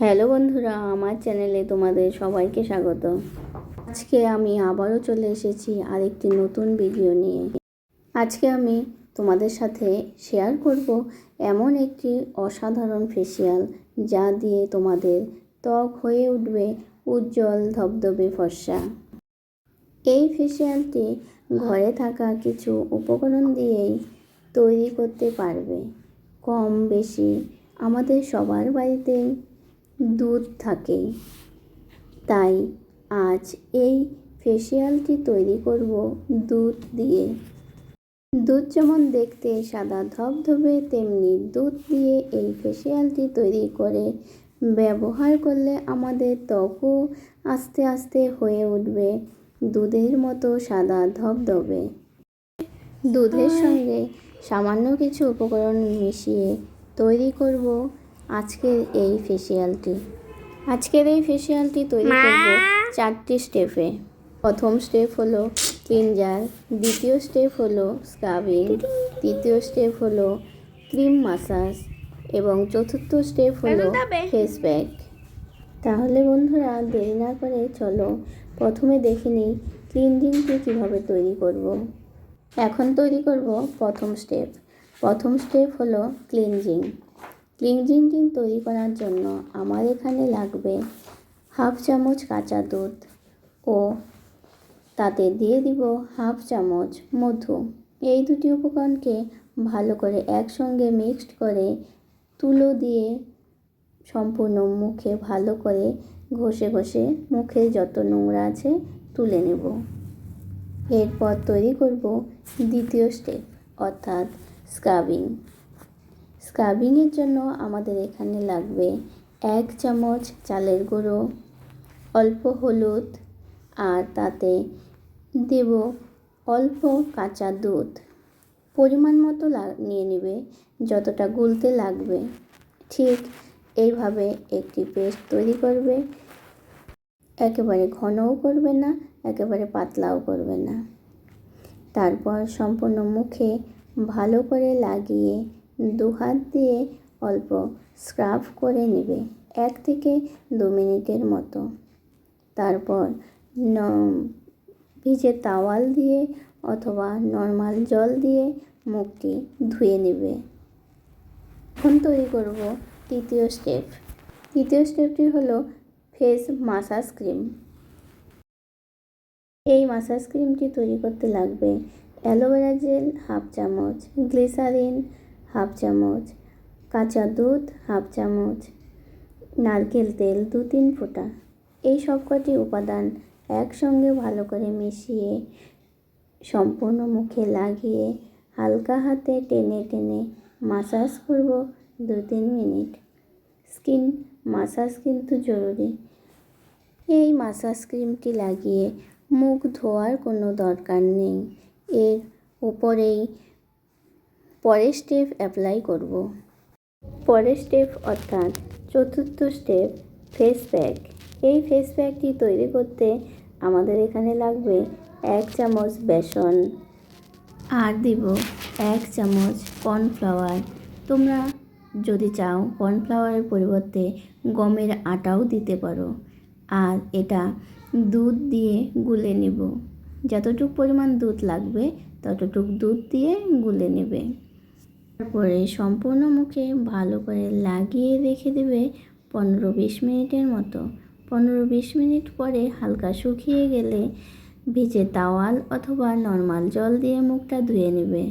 Hello বন্ধুরা, আমার চ্যানেলে তোমাদের সবাইকে স্বাগত। আজকে আমি আবারও চলে এসেছি আরেকটি নতুন ভিডিও নিয়ে। আজকে আমি তোমাদের সাথে শেয়ার করব এমন একটি অসাধারণ ফেসিয়াল যা দিয়ে তোমাদের ত্বক হয়ে উঠবে উজ্জ্বল ধবধবে ফর্সা। এই ফেসিয়ালটি ঘরে থাকা কিছু উপকরণ দিয়েই তৈরি করতে পারবে। কম বেশি আমাদের সবার বাড়িতেই দুধ থাকে তাই আজ এই ফেসিয়ালটি তৈরি করব দুধ দিয়ে। দুধ যেমন দেখতে সাদা ধবধবে তেমনি দুধ দিয়ে এই ফেসিয়ালটি তৈরি করে ব্যবহার করলে আমাদের ত্বকও আস্তে আস্তে হয়ে উঠবে দুধের মতো সাদা ধবধবে। দুধের সঙ্গে সামান্য কিছু উপকরণ মিশিয়ে তৈরি করব আজকের এই ফেসিয়ালটি আজকের এই ফেসিয়ালটি তৈরি করব চারটি স্টেপে প্রথম স্টেপ হলো ক্লিনজার দ্বিতীয় স্টেপ হলো স্ক্রাবিং তৃতীয় স্টেপ হলো ক্রিম মাসাজ এবং চতুর্থ স্টেপ হলো ফেস প্যাক তাহলে বন্ধুরা দেরি না করে চলো প্রথমে দেখে নিই ক্লিনজিংটি কীভাবে তৈরি করব। এখন তৈরি করব প্রথম স্টেপ প্রথম স্টেপ হলো ক্লিনজিং ক্লিনজিংটি তৈরি করার জন্য আমার এখানে লাগবে হাফ চামচ কাঁচা দুধ ও তাতে দিয়ে দিব হাফ চামচ মধু। এই দুটি উপকরণকে ভালো করে একসঙ্গে মিক্সড করে তুলো দিয়ে সম্পূর্ণ মুখে ভালো করে ঘষে ঘষে মুখে যত নোংরা আছে তুলে নেব। এরপর তৈরি করব দ্বিতীয় স্টেপ, অর্থাৎ স্ক্রাবিং। স্ক্রাবিংয়ের জন্য আমাদের এখানে লাগবে এক চামচ চালের গুঁড়ো, অল্প হলুদ, আর তাতে দেব অল্প কাঁচা দুধ। পরিমাণ মতো নিয়ে নেবে, যতটা গুলতে লাগবে। ঠিক এইভাবে একটি পেস্ট তৈরি করবে। একেবারে ঘনও করবে না, একেবারে পাতলাও করবে না। তারপর সম্পূর্ণ মুখে ভালো করে লাগিয়ে দু হাত দিয়ে অল্প স্ক্রাব করে নেবে, এক থেকে দু মিনিটের মতো। তারপর ভিজে তাওয়াল দিয়ে অথবা নর্মাল জল দিয়ে মুখটি ধুয়ে নেবে। এখন তৈরি করব তৃতীয় স্টেপ। তৃতীয় স্টেপটি হলো ফেস মাসাজ ক্রিম। এই মাসাজ ক্রিমটি তৈরি করতে লাগবে অ্যালোভেরা জেল হাফ চামচ, গ্লিসারিন হাফ চামচ কাঁচা দুধ, হাফ চামচ নারকেল তেল দু তিন ফোঁটা। এই সবকটি উপাদান একসঙ্গে ভালো করে মিশিয়ে সম্পূর্ণ মুখে লাগিয়ে হালকা হাতে টেনে টেনে মাসাজ করব দু তিন মিনিট। স্কিন মাসাজ কিন্তু জরুরি। এই মাসাজ ক্রিমটি লাগিয়ে মুখ ধোয়ার কোনো দরকার নেই। এর উপরেই পরের স্টেপ অ্যাপ্লাই করব। পরের স্টেপ অর্থাৎ চতুর্থ স্টেপ ফেস প্যাক এই ফেস প্যাকটি তৈরি করতে আমাদের এখানে লাগবে এক চামচ বেসন। আর দিব এক চামচ কর্নফ্লাওয়ার তোমরা যদি চাও কর্নফ্লাওয়ারের পরিবর্তে গমের আটাও দিতে পারো। আর এটা দুধ দিয়ে গুলে নেব। যতটুক পরিমাণ দুধ লাগবে, ততটুক দুধ দিয়ে গুলে নেবে। তারপরে সম্পূর্ণ মুখে ভালো করে লাগিয়ে রেখে দেবে পনেরো বিশ মিনিটের মতো। পনেরো বিশ মিনিট পরে হালকা শুকিয়ে গেলে ভিজে তাওয়াল অথবা নর্মাল জল দিয়ে মুখটা ধুয়ে নেবে।